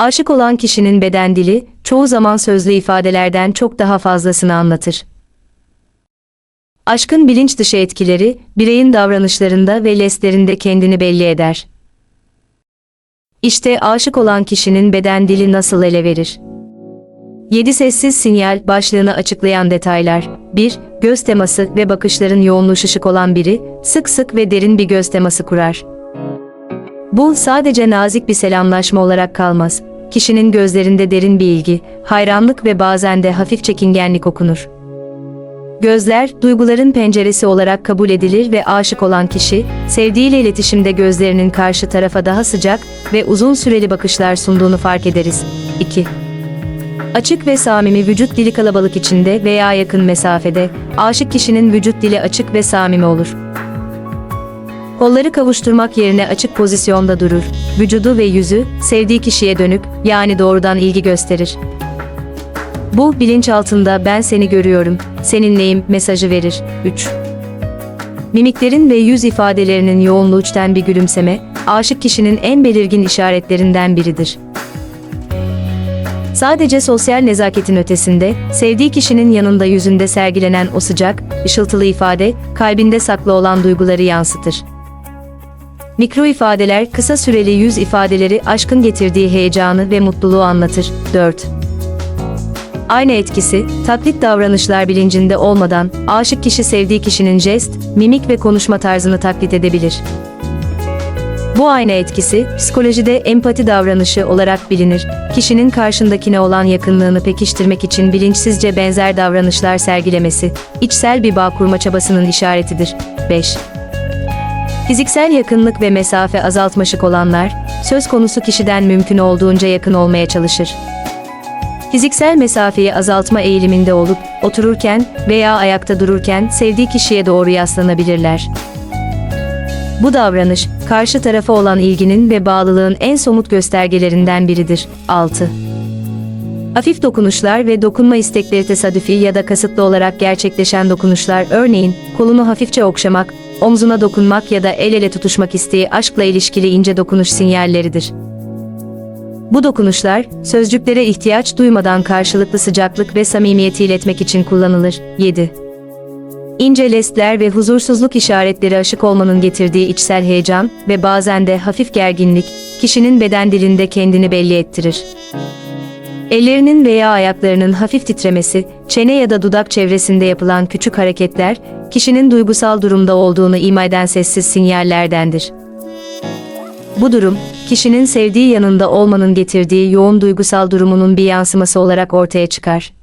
Aşık olan kişinin beden dili, çoğu zaman sözlü ifadelerden çok daha fazlasını anlatır. Aşkın bilinç dışı etkileri, bireyin davranışlarında ve leslerinde kendini belli eder. İşte aşık olan kişinin beden dili nasıl ele verir? 7 sessiz sinyal başlığını açıklayan detaylar. 1. Göz teması ve bakışların yoğunluğu şışık olan biri, sık sık ve derin bir göz teması kurar. Bu sadece nazik bir selamlaşma olarak kalmaz. Kişinin gözlerinde derin bir ilgi, hayranlık ve bazen de hafif çekingenlik okunur. Gözler, duyguların penceresi olarak kabul edilir ve aşık olan kişi, sevdiğiyle iletişimde gözlerinin karşı tarafa daha sıcak ve uzun süreli bakışlar sunduğunu fark ederiz. 2. Açık ve samimi vücut dili kalabalık içinde veya yakın mesafede, aşık kişinin vücut dili açık ve samimi olur. Kolları kavuşturmak yerine açık pozisyonda durur. Vücudu ve yüzü, sevdiği kişiye dönük, yani doğrudan ilgi gösterir. Bu, bilinçaltında ben seni görüyorum, seninleyim mesajı verir. 3. Mimiklerin ve yüz ifadelerinin yoğunluğu uçten bir gülümseme, aşık kişinin en belirgin işaretlerinden biridir. Sadece sosyal nezaketin ötesinde, sevdiği kişinin yanında yüzünde sergilenen o sıcak, ışıltılı ifade, kalbinde saklı olan duyguları yansıtır. Mikro ifadeler, kısa süreli yüz ifadeleri aşkın getirdiği heyecanı ve mutluluğu anlatır. 4. Aynı etkisi, taklit davranışlar bilincinde olmadan, aşık kişi sevdiği kişinin jest, mimik ve konuşma tarzını taklit edebilir. Bu ayna etkisi, psikolojide empati davranışı olarak bilinir. Kişinin karşındakine olan yakınlığını pekiştirmek için bilinçsizce benzer davranışlar sergilemesi, içsel bir bağ kurma çabasının işaretidir. 5. Fiziksel yakınlık ve mesafe azaltmaşık olanlar, söz konusu kişiden mümkün olduğunca yakın olmaya çalışır. Fiziksel mesafeyi azaltma eğiliminde olup, otururken veya ayakta dururken sevdiği kişiye doğru yaslanabilirler. Bu davranış, karşı tarafa olan ilginin ve bağlılığın en somut göstergelerinden biridir. 6. Hafif dokunuşlar ve dokunma istekleri tesadüfi ya da kasıtlı olarak gerçekleşen dokunuşlar örneğin, kolunu hafifçe okşamak, omzuna dokunmak ya da el ele tutuşmak isteği aşkla ilişkili ince dokunuş sinyalleridir. Bu dokunuşlar, sözcüklere ihtiyaç duymadan karşılıklı sıcaklık ve samimiyeti iletmek için kullanılır. 7. İnce lestler ve huzursuzluk işaretleri aşık olmanın getirdiği içsel heyecan ve bazen de hafif gerginlik, kişinin beden dilinde kendini belli ettirir. Ellerinin veya ayaklarının hafif titremesi, çene ya da dudak çevresinde yapılan küçük hareketler, kişinin duygusal durumda olduğunu ima eden sessiz sinyallerdendir. Bu durum, kişinin sevdiği yanında olmanın getirdiği yoğun duygusal durumunun bir yansıması olarak ortaya çıkar.